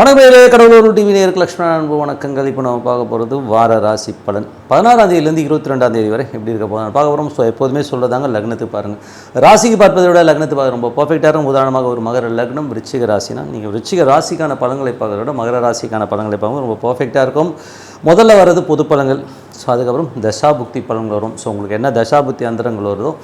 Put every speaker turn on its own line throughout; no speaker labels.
வணக்கம் கடவுளூர் டிவி நேருக்கு லக்ஷ்மண அன்பு வணக்கங்கள். இப்போ நம்ம பார்க்க போகிறது வார ராசி பலன். பதினாறாம் தேதியிலேருந்து இருபத்தி ரெண்டாம் தேதி வரை எப்படி இருக்க போதும் பார்க்க போகிறோம் ஸோ எப்போதுமே சொல்கிறதாங்க லக்னத்துக்கு பாருங்கள் ராசிக்கு பார்ப்பதை விட லக்னத்துக்கு பார்க்க ரொம்ப பர்ஃபெக்டாக இருக்கும். உதாரணமாக ஒரு மகர லக்னம் விருச்சிக ராசினா நீங்கள் விருச்சிக ராசிக்கான பலன்களை பார்க்கறத விட மகர ராசிக்கான பலன்களை பார்க்கும்போது ரொம்ப பர்ஃபெக்டாக இருக்கும். முதல்ல வர்றது பொது பலன்கள். ஸோ அதுக்கப்புறம் தசாபுக்தி பலன்கள் வரும். ஸோ உங்களுக்கு என்ன தசாபுக்தி அந்தரங்கள் வருதோ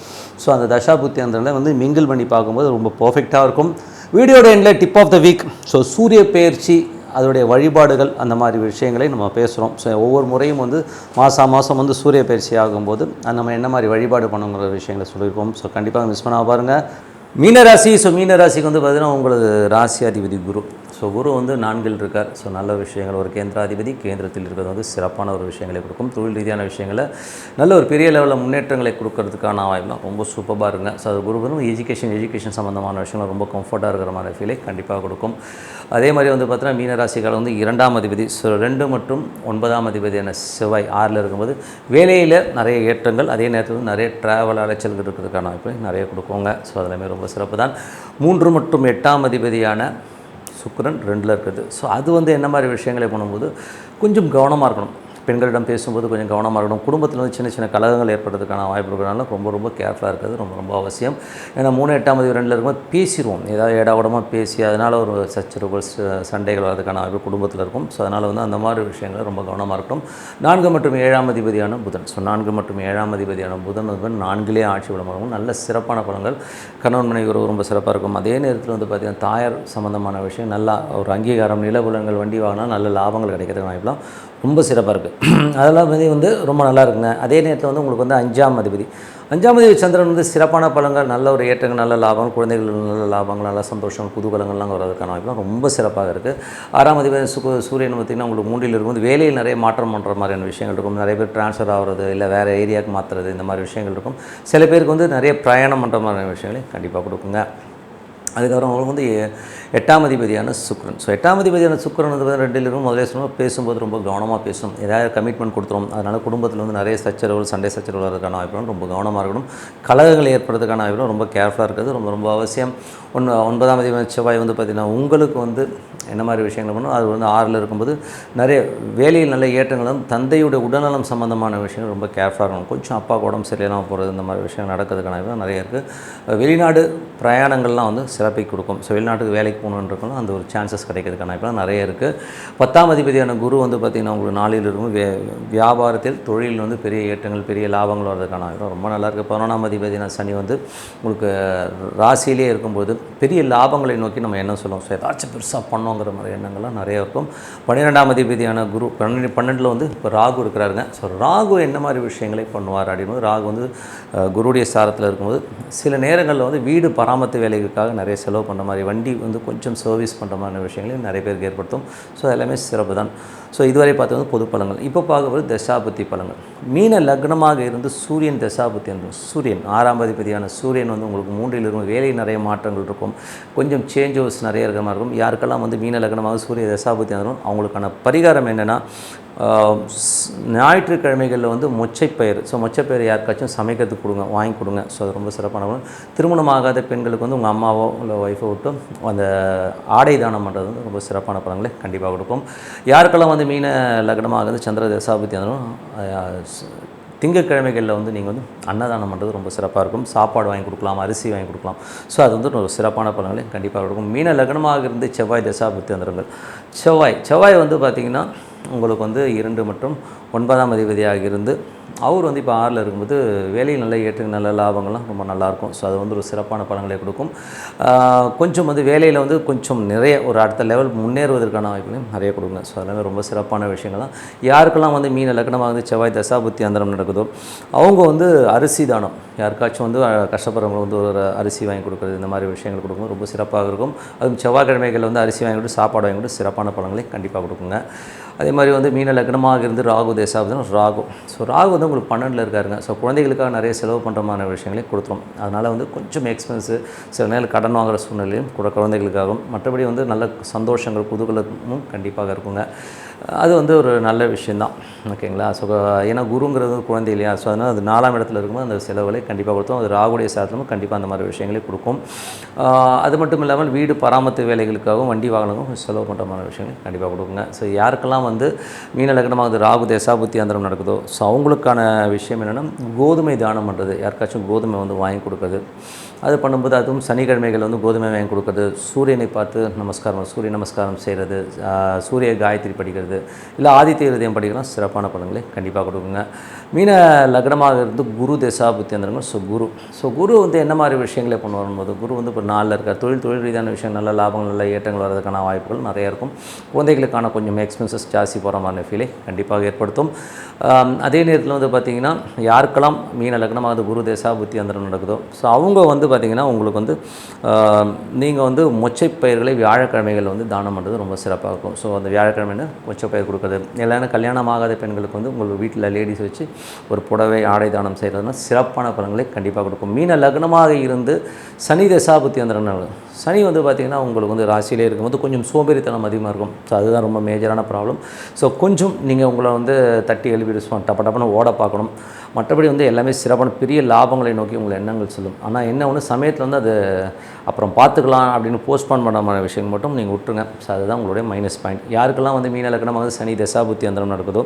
ஸோ அந்த தசாபுக்தி அந்தரங்களை வந்து மிங்கிள் பண்ணி பார்க்கும்போது ரொம்ப பர்ஃபெக்டாக இருக்கும். வீடியோட எண்டில் tip of the week so சூரிய பயிற்சி அதோடைய வழிபாடுகள் அந்த மாதிரி விஷயங்களை நம்ம பேசுகிறோம் ஸோ ஒவ்வொரு முறையும் வந்து மாதம் மாதம் வந்து சூரிய பயிற்சி ஆகும்போது நம்ம என்ன மாதிரி வழிபாடு பண்ணுங்கிற விஷயங்களை சொல்லியிருக்கோம். ஸோ கண்டிப்பாக மிஸ் பண்ணாம பாருங்கள் மீனராசி ஸோ மீனராசிக்கு வந்து பார்த்திங்கன்னா உங்களது ராசி அதிபதி குரு. ஸோ குரு வந்து நான்கில் இருக்கார். ஸோ நல்ல விஷயங்கள். ஒரு கேந்திராதிபதி கேந்திரத்தில் இருக்கிறது வந்து சிறப்பான ஒரு விஷயங்களை கொடுக்கும். தொழில் ரீதியான விஷயங்களை நல்ல ஒரு பெரிய லெவலில் முன்னேற்றங்களை கொடுக்கறதுக்கான வாய்ப்புலாம் ரொம்ப சூப்பராக இருங்க. ஸோ அது குரு வந்து எஜுகேஷன் எஜுகேஷன் சம்மந்தமான விஷயங்கள் ரொம்ப கம்ஃபர்ட்டாக இருக்கிற மாதிரி ஃபீலை கண்டிப்பாக கொடுக்கும். அதே மாதிரி வந்து பார்த்தீங்கன்னா மீனராசிக்கால வந்து இரண்டாம் அதிபதி. ஸோ ரெண்டு மற்றும் ஒன்பதாம் அதிபதியான செவ்வாய் ஆறில் இருக்கும்போது வேலையில் நிறைய ஏற்றங்கள். அதே நேரத்தில் நிறைய ட்ராவல் அலைச்சல்கள் இருக்கிறதுக்கான வாய்ப்பு நிறைய கொடுக்குங்க. ஸோ அதெல்லாமே ரொம்ப சிறப்பு தான். மூன்று மற்றும் எட்டாம் அதிபதியான சுக்கரன் ரெண்டில் இருக்குது. ஸோ அது வந்து என்ன மாதிரி விஷயங்களை பண்ணும்போது கொஞ்சம் கவனமாக இருக்கணும். பெண்களிடம் பேசும்போது கொஞ்சம் கவனமாக இருக்கணும். குடும்பத்தில் வந்து சின்ன சின்ன கலகங்கள் ஏற்படுறதுக்கான வாய்ப்பு இருக்கிறனால ரொம்ப ரொம்ப கேர்ஃபுல்லாக இருக்கிறது ரொம்ப ரொம்ப அவசியம். ஏன்னா மூணு எட்டாம் தேதி ரெண்டில் இருக்கும்போது பேசிடுவோம் ஏதாவது ஏடாவிடமாக பேசி அதனால் ஒரு சச்சரவுகள் ச- சண்டைகள் வரதுக்கான வாய்ப்பு குடும்பத்தில் இருக்கும். ஸோ அதனால் வந்து அந்த மாதிரி விஷயங்களை ரொம்ப கவனமாக இருக்கணும். நான்கு மற்றும் ஏழாம் அதிபதியான புதன். ஸோ நான்கு மற்றும் ஏழாம் அதிபதியான புதன் வந்து நான்கிலே ஆட்சி விளம்பரம் நல்ல சிறப்பான பலன்கள். கணவன் மனைவி உறவு ரொம்ப சிறப்பாக இருக்கும். அதே நேரத்தில் வந்து பார்த்திங்கன்னா தாயார் சம்மந்தமான விஷயம் நல்லா ஒரு அங்கீகாரம் நிலபுலங்கள் வண்டி வாங்கினா நல்ல லாபங்கள் கிடைக்கிறதுக்கு வாய்ப்புலாம் ரொம்ப சிறப்பாக இருக்குது அதெல்லாம் வந்து வந்து ரொம்ப நல்லா இருக்குங்க. அதே நேரத்தில் வந்து உங்களுக்கு வந்து அஞ்சாம் அதிபதி. அஞ்சாம் அதிபதி சந்திரன் வந்து சிறப்பான பழங்கள் நல்ல ஒரு ஏற்றங்கள் நல்ல லாபம் குழந்தைகள் நல்ல லாபங்கள் நல்ல சந்தோஷம் குதூகலங்கள்லாம் வர்றதுக்கான வாய்ப்புலாம் ரொம்ப சிறப்பாக இருக்குது ஆறாம் அதிபதி சுகு சூரியன் பார்த்திங்கன்னா உங்களுக்கு மூன்றில் இருக்கும்போது வேலையில் நிறைய மாற்றம் பண்ணுற மாதிரியான விஷயங்கள் இருக்கும். நிறைய பேர் ட்ரான்ஸ்ஃபர் ஆகிறது இல்லை வேறு ஏரியாவுக்கு மாற்றுறது இந்த மாதிரி விஷயங்கள் இருக்கும். சில பேருக்கு வந்து நிறைய பிரயாணம் பண்ணுற மாதிரியான விஷயங்களை கண்டிப்பாக கொடுக்குங்க. அதுக்கப்புறம் அவங்களுக்கு வந்து எட்டாம் அதிபதியான சுக்ரன். ஸோ எட்டாம் அதிபதியான சுக்ரன் வந்து ரெண்டிலிருந்து முதலே சொன்னால் பேசும்போது ரொம்ப கவனமாக பேசணும் ஏதாவது கமிட்மெண்ட் கொடுத்துரும். அதனால் குடும்பத்தில் வந்து நிறைய சச்சரவுகள் சண்டை சச்சரவு வரதுக்கான வாய்ப்புகளும் ரொம்ப கவனமாக இருக்கணும். கலகங்கள் ஏற்படுறதுக்கான வாய்ப்புகளும் ரொம்ப கேர்ஃபுல்லாக இருக்கிறது. ரொம்ப ரொம்ப அவசியம். ஒன்று ஒன்பதாம் அதிபதி செவ்வாய் வந்து பார்த்திங்கன்னா உங்களுக்கு வந்து என்ன மாதிரி விஷயங்கள் பண்ணணும்? அது வந்து ஆறில் இருக்கும்போது நிறைய வேலையில் நல்ல ஏற்றங்களும் தந்தையுடைய உடல்நலம் சம்மந்தமான விஷயங்கள் ரொம்ப கேர்ஃபுல்லாக இருக்கணும். கொஞ்சம் அப்பா உடம்பு சரியில்லாமல் போகிறது இந்த மாதிரி விஷயங்கள் நடக்கிறதுக்கான வாய்ப்பு நிறைய இருக்குது வெளிநாடு பிரயாணங்கள்லாம் வந்து சிறப்பை கொடுக்கும். ஸோ வெளிநாட்டுக்கு வேலைக்கு போகணுன்றக்கலாம் அந்த ஒரு சான்சஸ் கிடைக்கிறதுக்கான வாய்ப்புலாம் நிறைய இருக்குது பத்தாம் அதிபதியான குரு வந்து பார்த்திங்கன்னா உங்களுக்கு நாளில் இருக்கும். வே வியாபாரத்தில் தொழிலில் வந்து பெரிய ஏற்றங்கள் பெரிய லாபங்கள் வர்றதுக்கான வாய்ப்பு ரொம்ப நல்லா இருக்குது பதினொன்றாம் அதிபதியான சனி வந்து உங்களுக்கு ராசியிலே இருக்கும்போது பெரிய லாபங்களை நோக்கி நம்ம என்ன சொல்லுவோம்? ஸோ ஏதாச்சும் பெருசாக பண்ணோங்கிற மாதிரி எண்ணங்கள்லாம் நிறைய இருக்கும். பன்னிரெண்டாம் அதிபதியான குரு பன்னெண்டு பன்னெண்டில் வந்து இப்போ ராகு இருக்கிறாருங்க. ஸோ ராகு என்ன மாதிரி விஷயங்களை பண்ணுவார் அப்படின்போது ராகு வந்து குருடைய சாரத்தில் இருக்கும்போது சில நேரங்களில் வந்து வீடு பராமரித்து வேலைகளுக்காக நிறைய செலவு பண்ணுற மாதிரி வண்டி வந்து கொஞ்சம் சர்வீஸ் பண்ணுற மாதிரி விஷயங்களையும் நிறைய பேருக்கு ஏற்படுத்தும். ஸோ எல்லாமே சிறப்பு தான். ஸோ இதுவரை பார்த்தது வந்து பொது பழங்கள். இப்போ பார்க்கும்போது தசாபுத்தி பழங்கள். மீன லக்னமாக இருந்து சூரியன் தசாபுத்தி என்று சூரியன் ஆறாம் அதிபதியான சூரியன் வந்து உங்களுக்கு மூன்றில் இருக்கும் வேலை நிறைய மாற்றங்கள் இருக்கும். கொஞ்சம் சேஞ்ச் ஓவர்ஸ் நிறைய இருக்கிற மாதிரி இருக்கும். யாருக்கெல்லாம் வந்து மீன லக்னமாக சூரிய தசாபுத்தி இருக்கும் அவங்களுக்கான பரிகாரம் என்னென்னா ஞாயிற்றுக்கிழமைகளில் வந்து மொச்சைப்பயிர் ஸோ மொச்சைப்பயிர் யாருக்காச்சும் சமைக்கிறதுக்கு கொடுங்க வாங்கி கொடுங்க. ஸோ அது ரொம்ப சிறப்பான திருமணம் ஆகாத பெண்களுக்கு வந்து உங்கள் அம்மாவோ இல்லை ஒய்ஃபோ விட்டு அந்த ஆடை தானம் பண்ணுறது வந்து ரொம்ப சிறப்பான பலன்களை கண்டிப்பாக கொடுக்கும். யாருக்கெல்லாம் வந்து மீன லக்னமாக வந்து சந்திர தசாபுத்தி வந்துடும் திங்கட்கிழமைகளில் வந்து நீங்கள் வந்து அன்னதானம் பண்ணுறது ரொம்ப சிறப்பாக இருக்கும். சாப்பாடு வாங்கி கொடுக்கலாம் அரிசி வாங்கி கொடுக்கலாம். ஸோ அது வந்து ஒரு சிறப்பான பலன்களை கண்டிப்பாக கொடுக்கும். மீன லக்னமாக இருந்து செவ்வாய் தசாபுத்தி வந்துருங்கள். செவ்வாய் செவ்வாய் வந்து பார்த்திங்கன்னா உங்களுக்கு வந்து இரண்டு மற்றும் ஒன்பதாம் அதிபதியாக இருந்து அவர் வந்து இப்போ ஆறில் இருக்கும்போது வேலையில் நல்ல ஏற்று நல்ல லாபங்கள்லாம் ரொம்ப நல்லாயிருக்கும். ஸோ அது வந்து ஒரு சிறப்பான பலன்களை கொடுக்கும். கொஞ்சம் வந்து வேலையில் வந்து கொஞ்சம் நிறைய ஒரு அடுத்த லெவல் முன்னேறுவதற்கான வாய்ப்புகளையும் நிறைய கொடுங்க. ஸோ அதெல்லாமே ரொம்ப சிறப்பான விஷயங்கள் தான் யாருக்கெல்லாம் வந்து மீன லக்னமாக வந்து செவ்வாய் தசாபுத்தி அந்தரம் நடக்குதோ அவங்க வந்து அரிசி தானம். யாருக்காச்சும் வந்து கஷ்டப்படுறவங்க வந்து ஒரு அரிசி வாங்கி கொடுக்குறது இந்த மாதிரி விஷயங்கள் கொடுக்கும் ரொம்ப சிறப்பாக இருக்கும். அதுவும் செவ்வாய்க்கிழமைகள் வந்து அரிசி வாங்கி கொடுத்து சாப்பாடு வாங்கி கொடுத்து சிறப்பான பலன்களை கண்டிப்பாக கொடுக்குங்க. அதே மாதிரி வந்து மீன லக்னமாக இருந்து ராகு தேசாபுதம் ராகு. ஸோ ராகு வந்து உங்களுக்கு பன்னெண்டில் இருக்காருங்க. ஸோ குழந்தைகளுக்காக நிறைய செலவு பண்ணுற மாதிரி விஷயங்களையும் கொடுத்துரும். அதனால் வந்து கொஞ்சம் எக்ஸ்பென்ஸு சில நேரம் கடன் வாங்குற சூழ்நிலையும் கூட குழந்தைகளுக்காகவும் மற்றபடி வந்து நல்ல சந்தோஷங்கள் குதூகலமும் கண்டிப்பாக இருக்குங்க. அது வந்து ஒரு நல்ல விஷயந்தான். ஓகேங்களா? ஸோ ஏன்னா குருங்கிறது குழந்தை இல்லையா? ஸோ அதனால் அது நாலாம் இடத்துல இருக்கும்போது அந்த செலவுகளை கண்டிப்பாக கொடுத்தோம் அது ராகுடைய சாதனமும் கண்டிப்பாக அந்த மாதிரி விஷயங்களை கொடுக்கும். அது மட்டும் இல்லாமல் வீடு பராமரித்து வேலைகளுக்காகவும் வண்டி வாகனங்களும் செலவு பண்ணுற மாதிரி விஷயங்கள் கண்டிப்பாக கொடுக்குங்க. ஸோ யாருக்கெல்லாம் வந்து மீன லக்னமாக வந்து ராகு தேசாபுத்தி அந்தரம் நடக்குதோ ஸோ அவங்களுக்கான விஷயம் என்னென்னா கோதுமை தானம் பண்ணுறது யாருக்காச்சும் கோதுமை வந்து வாங்கி கொடுக்குறது. அது பண்ணும்போது அதுவும் சனிக்கிழமைகள் வந்து கோதுமை வாங்கி கொடுக்குறது சூரியனை பார்த்து நமஸ்காரம் சூரிய நமஸ்காரம் செய்கிறது சூரிய காயத்ரி படிக்கிறது இல்லை ஆதித்ய ஹிருதயம் படிக்கலாம் சிறப்பான பலன்களை கண்டிப்பாக கொடுக்குங்க. மீன லக்னமாக இருந்து குரு தசா புத்தியந்திரங்க ஸோ குரு. ஸோ குரு வந்து என்ன மாதிரி விஷயங்களே கொண்டு வரும்போது குரு வந்து இப்போ நாளில் இருக்கார். தொழில் தொழில் ரீதியான விஷயம் நல்ல லாபங்கள் நல்ல ஏற்றங்கள் வர்றதுக்கான வாய்ப்புகள் நிறைய இருக்கும். குழந்தைகளுக்கான கொஞ்சம் எக்ஸ்பென்சஸ் ஜாஸ்தி போகிற மாதிரி ஃபீலை கண்டிப்பாக ஏற்படுத்தும். அதே நேரத்தில் வந்து பார்த்திங்கன்னா யாருக்கெல்லாம் மீன லக்னமாக குரு தேசா புத்தி நடக்குதோ ஸோ அவங்க வந்து வந்து பார்த்திங்கன்னா உங்களுக்கு வந்து நீங்கள் வந்து மொச்சை பயிர்களை வியாழக்கிழமைகள் வந்து தானம் பண்ணுறது ரொம்ப சிறப்பாக இருக்கும். ஸோ அந்த வியாழக்கிழமைன்னு மொச்சை பயிர் கொடுக்குறது. இல்லைன்னா கல்யாணம் ஆகாத பெண்களுக்கு வந்து உங்கள் வீட்டில் லேடிஸ் வச்சு ஒரு புடவை ஆடை தானம் செய்கிறதுனா சிறப்பான பலன்களை கண்டிப்பாக கொடுக்கும். மீன லக்னமாக இருந்து சனி தசாபுத்தி அந்த சனி வந்து பார்த்திங்கன்னா உங்களுக்கு வந்து ராசியிலே இருக்கும்போது கொஞ்சம் சோம்பேறித்தனம் அதிகமாக இருக்கும். ஸோ அதுதான் ரொம்ப மேஜரான ப்ராப்ளம் ஸோ கொஞ்சம் நீங்கள் உங்களை வந்து தட்டி எழுப்பி டப்ப டப்புன்னு ஓட பார்க்கணும். மற்றபடி வந்து எல்லாமே சிறப்பான பெரிய லாபங்களை நோக்கி உங்களை எண்ணங்கள் செல்லும். ஆனால் என்ன ஒன்று சமயத்தில் வந்து அது அப்புறம் பார்த்துக்கலாம் அப்படின்னு போஸ்ட்போன் பண்ண விஷயங்கள் மட்டும் நீங்கள் விட்டுருங்க. ஸோ அதுதான் உங்களுடைய மைனஸ் பாயிண்ட் யாருக்கெல்லாம் வந்து மீன லக்னமாக வந்து சனி தசாபுத்தி அந்தரம் நடக்குதோ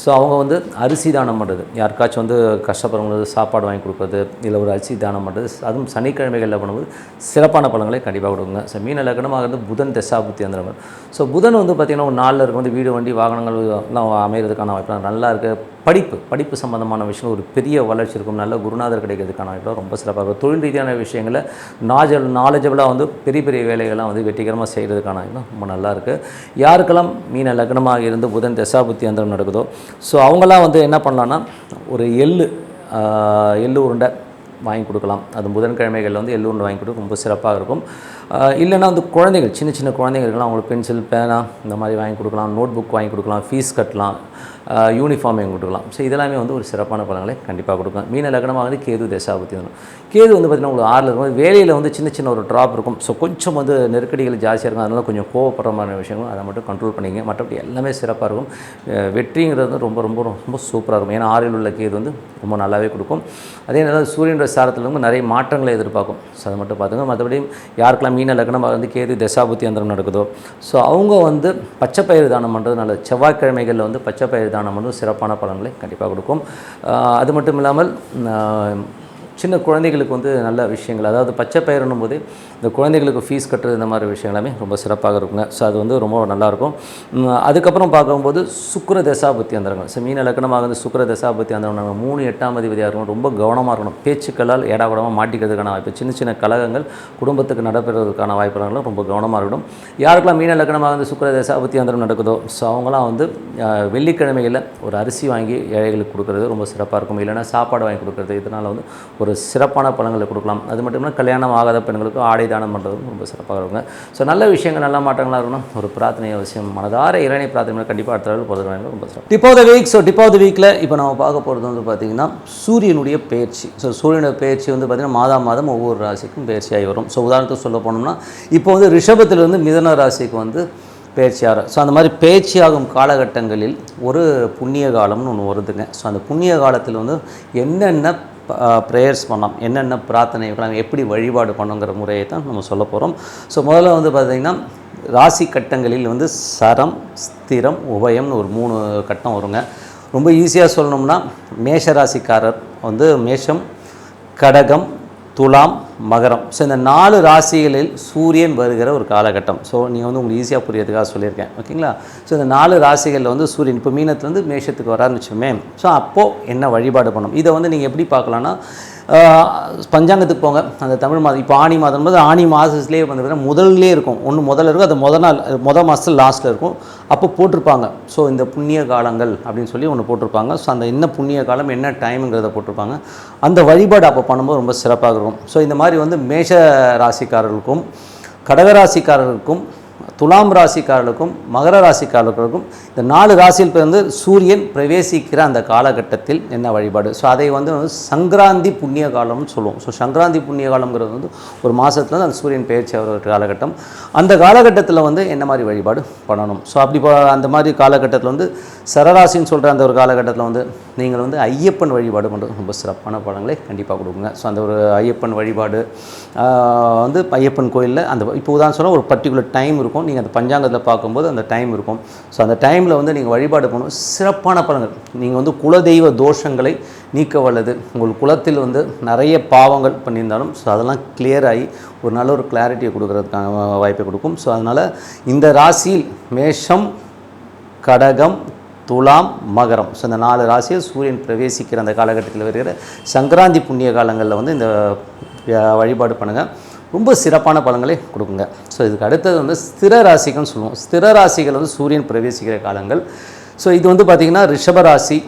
ஸோ அவங்க வந்து அரிசி தானம் பண்ணுறது யாருக்காச்சும் வந்து கஷ்டப்படுறவங்களுக்கு சாப்பாடு வாங்கி கொடுக்குறது இல்லை ஒரு அரிசி தானம் பண்ணுறது அதுவும் சனிக்கிழமைகளில் பண்ணும்போது சிறப்பான பழங்களை கண்டிப்பாக கொடுக்குங்க. ஸோ மீன லக்னமாக இருந்து புதன் தசாபுத்தி அந்தரம் ஸோ புதன் வந்து பார்த்திங்கன்னா ஒரு நாளில் இருக்கும் வந்து வீடு வண்டி வாகனங்கள் எல்லாம் அமைகிறதுக்கான வாய்ப்பு நல்லா இருக்குது படிப்பு படிப்பு சம்மந்தமான விஷயம் ஒரு பெரிய வளர்ச்சி இருக்கும். நல்ல குருநாதர் கிடைக்கிறதுக்கான இடம் ரொம்ப சிறப்பாக இருக்கும். தொழில் ரீதியான விஷயங்களை நாஜல் நாலேஜபிளாக வந்து பெரிய பெரிய வேலைகள்லாம் வந்து வெற்றிகரமாக செய்கிறதுக்கான இடம் ரொம்ப நல்லா இருக்குது யாருக்கெல்லாம் மீன லக்னமாக இருந்து புதன் தசாபுத்தி அந்தரம் நடக்குதோ ஸோ அவங்களாம் வந்து என்ன பண்ணலான்னா ஒரு எள்ளு எள்ளு உருண்டை வாங்கி கொடுக்கலாம். அது புதன்கிழமைகளில் வந்து எள்ளு உருண்டை வாங்கி கொடுக்க ரொம்ப சிறப்பாக இருக்கும். இல்லைன்னா வந்து குழந்தைகள் சின்ன சின்ன குழந்தைங்களுக்குலாம் அவங்களுக்கு பென்சில் பேனா இந்த மாதிரி வாங்கி கொடுக்கலாம் நோட் புக் வாங்கி கொடுக்கலாம் ஃபீஸ் கட்டலாம் யூனிஃபார்ம் வாங்கி கொடுக்கலாம். ஸோ இதெல்லாமே வந்து ஒரு சிறப்பான பலன்களை கண்டிப்பாக கொடுக்கும். மீன லக்னமாக வந்து கேது தசாபத்தி வரும் கேது வந்து பார்த்திங்கன்னா உங்களுக்கு ஆறில் இருக்கும் வேலையில் வந்து சின்ன சின்ன ஒரு ட்ராப் இருக்கும். ஸோ கொஞ்சம் வந்து நெருக்கடிகள் ஜாஸ்தியாக இருக்கும். அதனால கொஞ்சம் கோவப்படுற மாதிரி விஷயங்கள் அதை மட்டும் கண்ட்ரோல் பண்ணிங்க. மற்றபடி எல்லாமே சிறப்பாக இருக்கும். வெற்றிங்கிறது வந்து ரொம்ப ரொம்ப ரொம்ப சூப்பராக இருக்கும். ஏன்னா ஆறில் உள்ள கேது வந்து ரொம்ப நல்லாவே கொடுக்கும். அதே நேரம் சூரியனுடைய சாரத்தில் வந்து நிறைய மாற்றங்களை எதிர்பார்க்கும். ஸோ அதை மட்டும் பார்த்துங்க மற்றபடி யாருக்கெல்லாம் மீன லக்னமாக வந்து கேது தசாபுத்தி அந்தரம் நடக்குதோ. ஸோ அவங்க வந்து பச்சை பயிர் தானம் பண்ணுறது நல்லது. செவ்வாய்க்கிழமைகளில் வந்து பச்சை பயிர் தானம் வந்து சிறப்பான பலன்களை கண்டிப்பாக கொடுக்கும். அது மட்டும் இல்லாமல் சின்ன குழந்தைகளுக்கு வந்து நல்ல விஷயங்கள். அதாவது பச்சை பயிரணும் போது இந்த குழந்தைகளுக்கு ஃபீஸ் கட்டுறது இந்த மாதிரி விஷயம் எல்லாமே ரொம்ப சிறப்பாக இருக்குங்க. ஸோ அது வந்து ரொம்ப நல்லாயிருக்கும். அதுக்கப்புறம் பார்க்கும்போது சுக்கர தசாபத்தி அந்தரங்கள் ஸோ மீன லக்கணமாக வந்து சுக்கர தசாபத்தி அந்தரங்கள் மூணு எட்டாம் அதிபதியாக இருக்கணும். ரொம்ப கவனமாக இருக்கணும். பேச்சுக்களால் ஏடா மாட்டிக்கிறதுக்கான வாய்ப்பு. சின்ன சின்ன கழகங்கள் குடும்பத்துக்கு நடைபெறுவதற்கான வாய்ப்புகளும் ரொம்ப கவனமாக இருக்கணும். யாருக்கெல்லாம் மீன லக்கணமாக வந்து சுக்கர தசாபத்தி அந்தரம் நடக்குதோ ஸோ அவங்களாம் வந்து வெள்ளிக்கிழமையில் ஒரு அரிசி வாங்கி ஏழைகளுக்கு கொடுக்குறது ரொம்ப சிறப்பாக இருக்கும். இல்லைன்னா சாப்பாடு வாங்கி கொடுக்குறது. இதனால் வந்து ஒரு சிறப்பான பழங்களை கொடுக்கலாம். அது மட்டும் இல்லாமல் கல்யாணம் ஆகாத பெண்களுக்கு ஆடை தானம் பண்ணுறதும் ரொம்ப சிறப்பாக இருக்குங்க. ஸோ நல்ல விஷயங்கள் நல்ல மாற்றங்களாக இருக்கணும். ஒரு பிரார்த்தனை அவசியம் மனதார இறைனை பிரார்த்தனை கண்டிப்பாக அடுத்த அளவில் போகிறது ரொம்ப சிறப்பு. Tip of the week so tip of the வீக்கில் இப்போ நம்ம பார்க்க போகிறது வந்து பார்த்திங்கன்னா சூரியனுடைய பயிற்சி ஸோ சூரியனுடைய பயிற்சி வந்து பார்த்திங்கன்னா மாதம் மாதம் ஒவ்வொரு ராசிக்கும் பயிற்சியாகி வரும். ஸோ உதாரணத்துக்கு சொல்ல போனோம்னா இப்போ வந்து ரிஷபத்திலிருந்து மிதன ராசிக்கு வந்து பேச்சியார் ஸோ அந்த மாதிரி பேச்சியாகும் காலகட்டங்களில் ஒரு புண்ணிய காலம்னு ஒன்று வருதுங்க. ஸோ அந்த புண்ணிய காலத்தில் வந்து என்னென்ன ப்ரேயர்ஸ் பண்ணலாம் என்னென்ன பிரார்த்தனை வைக்கலாம் எப்படி வழிபாடு பண்ணுங்கிற முறையை தான் நம்ம சொல்ல போகிறோம் ஸோ முதல்ல வந்து பார்த்திங்கன்னா ராசி கட்டங்களில் வந்து சரம் ஸ்திரம் உபயம்னு ஒரு மூணு கட்டம் வருங்க. ரொம்ப ஈஸியாக சொல்லணும்னா மேஷ ராசிக்காரர் வந்து மேஷம் கடகம் துலாம் மகரம். ஸோ இந்த நாலு ராசிகளில் சூரியன் வருகிற ஒரு காலகட்டம். ஸோ நீங்கள் வந்து உங்களுக்கு ஈஸியாக புரியறதுக்காக சொல்லியிருக்கேன். ஓகேங்களா ஸோ இந்த நாலு ராசிகளில் வந்து சூரியன் இப்போ மீனத்துலேருந்து மேஷத்துக்கு வரான்னு வச்சுமே ஸோ அப்போது என்ன வழிபாடு பண்ணணும்? இதை வந்து நீங்கள் எப்படி பார்க்கலான்னா பஞ்சாங்கத்துக்கு போங்க. அந்த தமிழ் மாதம் இப்போ ஆணி மாதம் போது ஆணி மாதத்துலேயே வந்து பார்த்தீங்கன்னா முதல்லே இருக்கும். ஒன்று முதல்ல இருக்கும் அது முத நாள் முத மாதத்தில் லாஸ்ட்டில் இருக்கும். அப்போ போட்டிருப்பாங்க. ஸோ இந்த புண்ணிய காலங்கள் அப்படின்னு சொல்லி ஒன்று போட்டிருப்பாங்க. ஸோ அந்த என்ன புண்ணிய காலம் என்ன டைமுங்கிறத போட்டிருப்பாங்க. அந்த வழிபாடு அப்போ பண்ணும்போது ரொம்ப சிறப்பாக இருக்கும். ஸோ இந்த மாதிரி வந்து மேஷ ராசிக்காரர்களுக்கும் கடகராசிக்காரர்களுக்கும் துலாம் ராசிக்காரர்களுக்கும் மகர ராசிக்காரர்களுக்கும் இந்த நாலு ராசியில் பிறந்து சூரியன் பிரவேசிக்கிற அந்த காலகட்டத்தில் என்ன வழிபாடு? ஸோ அதை வந்து சங்கராந்தி புண்ணிய காலம்னு சொல்லுவோம். ஸோ சங்கராந்தி புண்ணிய காலம்ங்கிறது வந்து ஒரு மாதத்தில் அந்த சூரியன் பயிற்சி ஆகிற ஒரு காலகட்டம். அந்த காலகட்டத்தில் வந்து என்ன மாதிரி வழிபாடு பண்ணணும்? ஸோ அப்படி அந்த மாதிரி காலகட்டத்தில் வந்து சரராசின்னு சொல்கிற அந்த ஒரு காலகட்டத்தில் வந்து நீங்கள் வந்து ஐயப்பன் வழிபாடு பண்ணுறது ரொம்ப சிறப்பான படங்களை கண்டிப்பாக கொடுக்குங்க. ஸோ அந்த ஒரு ஐயப்பன் வழிபாடு வந்து ஐயப்பன் கோயிலில் அந்த இப்போ உதாரணம் சொன்னால் ஒரு பர்டிகுலர் டைம் இருக்கும். நீங்கள் அந்த பஞ்சாங்கத்தில் பார்க்கும்போது அந்த டைம் இருக்கும். ஸோ அந்த டைமில் வந்து நீங்கள் வழிபாடு பண்ணணும். சிறப்பான பலன்கள். நீங்கள் வந்து குலதெய்வ தோஷங்களை நீக்க வல்லது. உங்கள் குலத்தில் வந்து நிறைய பாவங்கள் பண்ணியிருந்தாலும் ஸோ அதெல்லாம் கிளியர் ஆகி ஒரு நல்ல ஒரு கிளாரிட்டியை கொடுக்குறதுக்கான வாய்ப்பை கொடுக்கும். ஸோ அதனால் இந்த ராசியில் மேஷம் கடகம் துலாம் மகரம். ஸோ இந்த நாலு ராசியில் சூரியன் பிரவேசிக்கிற அந்த காலகட்டத்தில் வருகிற சங்கராந்தி புண்ணிய காலங்களில் வந்து இந்த வழிபாடு பண்ணுங்கள் ரொம்ப சிறப்பான பலன்களை கொடுக்குங்க. ஸோ இதுக்கு அடுத்தது வந்து ஸ்திர ராசிகள்னு சொல்லுவோம். ஸ்திர ராசிகள் வந்து சூரியன் பிரவேசிக்கிற காலங்கள். ஸோ இது வந்து பார்த்திங்கன்னா ரிஷபராசி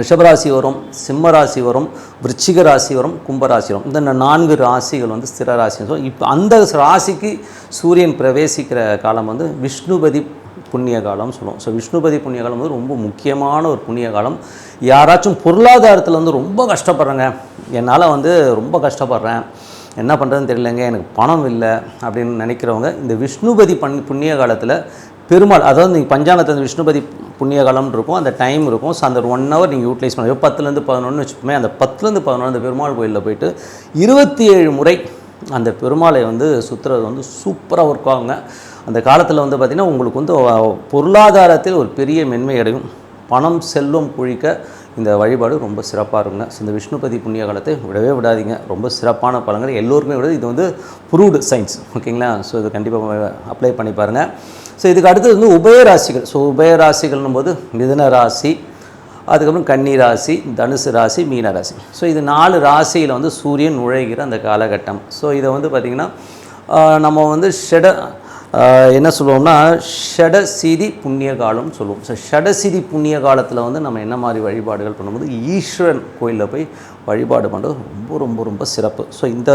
ரிஷபராசி வரும் சிம்ம ராசி வரும் விருச்சிக ராசி வரும் கும்பராசி வரும். இந்த நான்கு ராசிகள் வந்து ஸ்திர ராசி ஸோ இப்போ அந்த ராசிக்கு சூரியன் பிரவேசிக்கிற காலம் வந்து விஷ்ணுபதி புண்ணிய காலம் சொல்லுவோம். ஸோ விஷ்ணுபதி புண்ணிய காலம் வந்து ரொம்ப முக்கியமான ஒரு புண்ணிய காலம். யாராச்சும் பொருளாதாரத்தில் வந்து ரொம்ப கஷ்டப்படுறேங்க. என்னால் வந்து ரொம்ப கஷ்டப்படுறேன். என்ன பண்ணுறதுன்னு தெரியலங்க எனக்கு பணம் இல்லை அப்படின்னு நினைக்கிறவங்க இந்த விஷ்ணுபதி பண் புண்ணிய காலத்தில் பெருமாள் அதாவது நீங்கள் பஞ்சாங்கத்தில் விஷ்ணுபதி புண்ணிய காலம்னு இருக்கும் அந்த டைம் இருக்கும். ஸோ அந்த ஒன் ஹவர் நீங்கள் யூட்டிலைஸ் பண்ணுவோம் பத்துலேருந்து பதினொன்று வச்சுப்போமே அந்த பத்துலேருந்து பதினொன்று அந்த பெருமாள் கோயிலில் போயிட்டு இருபத்தி ஏழு முறை அந்த பெருமாளை வந்து சுற்றுறது வந்து சூப்பராக ஒர்க் ஆகுங்க. அந்த காலத்தில் வந்து பார்த்திங்கன்னா உங்களுக்கு வந்து பொருளாதாரத்தில் ஒரு பெரிய மென்மை அடையும். பணம் செல்வம் குழிக்க இந்த வழிபாடு ரொம்ப சிறப்பாக இருக்குங்க. ஸோ இந்த விஷ்ணுபதி புண்ணிய காலத்தை விடவே விடாதீங்க. ரொம்ப சிறப்பான பழங்கள் எல்லோருக்குமே விட இது வந்து ப்ரூவ்டு சயின்ஸ் ஓகேங்களா? ஸோ இது கண்டிப்பாக அப்ளை பண்ணி பாருங்கள் ஸோ இதுக்கு அடுத்தது வந்து உபயராசிகள் ஸோ உபயராசிகள்னும் போது மிதன ராசி அதுக்கப்புறம் கன்னி ராசி தனுசு ராசி மீன ராசி. ஸோ இது நாலு ராசியில் வந்து சூரியன் நுழைகிற அந்த காலகட்டம். ஸோ இதை வந்து பார்த்திங்கன்னா நம்ம வந்து ஷெட என்ன சொல்லுவோம்னா ஷடசிதி புண்ணிய காலம்னு சொல்லுவோம். ஸோ ஷடசிதி புண்ணிய காலத்தில் வந்து நம்ம என்ன மாதிரி வழிபாடுகள் பண்ணும்போது ஈஸ்வரன் கோயிலில் போய் வழிபாடு பண்ணுறது ரொம்ப ரொம்ப ரொம்ப சிறப்பு. ஸோ இந்த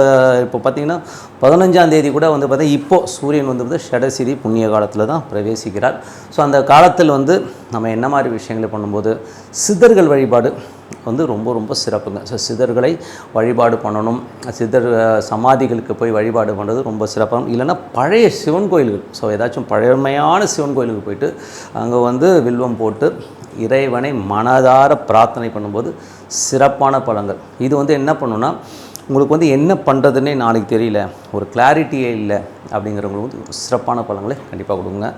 இப்போ பார்த்திங்கன்னா பதினஞ்சாம் தேதி கூட வந்து பார்த்திங்கன்னா இப்போ சூரியன் வந்து வந்து ஷடசிதி புண்ணிய காலத்தில் தான் பிரவேசிக்கிறார். ஸோ அந்த காலத்தில் வந்து நம்ம என்ன மாதிரி விஷயங்களை பண்ணும்போது சித்தர்கள் வழிபாடு வந்து ரொம்ப ரொம்ப சிறப்புங்க. ஸோ சிதர்களை வழிபாடு பண்ணணும். சிதர் சமாதிகளுக்கு போய் வழிபாடு பண்ணுறது ரொம்ப சிறப்பாக இல்லைன்னா பழைய சிவன் கோயில்கள். ஸோ ஏதாச்சும் பழமையான சிவன் கோயிலுக்கு போயிட்டு அங்கே வந்து வில்வம் போட்டு இறைவனை மனதார பிரார்த்தனை பண்ணும்போது சிறப்பான பழங்கள் இது வந்து என்ன பண்ணுன்னா உங்களுக்கு வந்து என்ன பண்ணுறதுன்னே நாளைக்கு தெரியல. ஒரு கிளாரிட்டியே இல்லை அப்படிங்கிறவங்களுக்கு வந்து சிறப்பான பழங்களை கண்டிப்பாக கொடுங்க.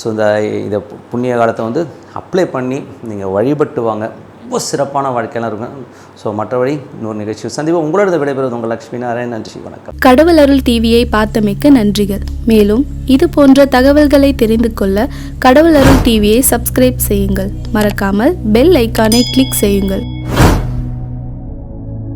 ஸோ இந்த இதை புண்ணிய காலத்தை வந்து அப்ளை பண்ணி நீங்கள் வழிபட்டு வாங்க. ரொம்ப சிறப்பான வாழ்க்கையெல்லாம் இருக்கும். ஸோ மற்றபடி இன்னொரு நிகழ்ச்சி சந்திப்போம். உங்களோட விடைபெறுவது உங்கள் லக்ஷ்மி நாராயண் நன்றி வணக்கம்.
கடவுள் அருள் டிவியை பார்த்தமைக்கு நன்றிகள். மேலும் இது போன்ற தகவல்களை தெரிந்து கொள்ள கடவுள் அருள் டிவியை சப்ஸ்கிரைப் செய்யுங்கள். மறக்காமல் பெல் ஐக்கானை கிளிக் செய்யுங்கள்.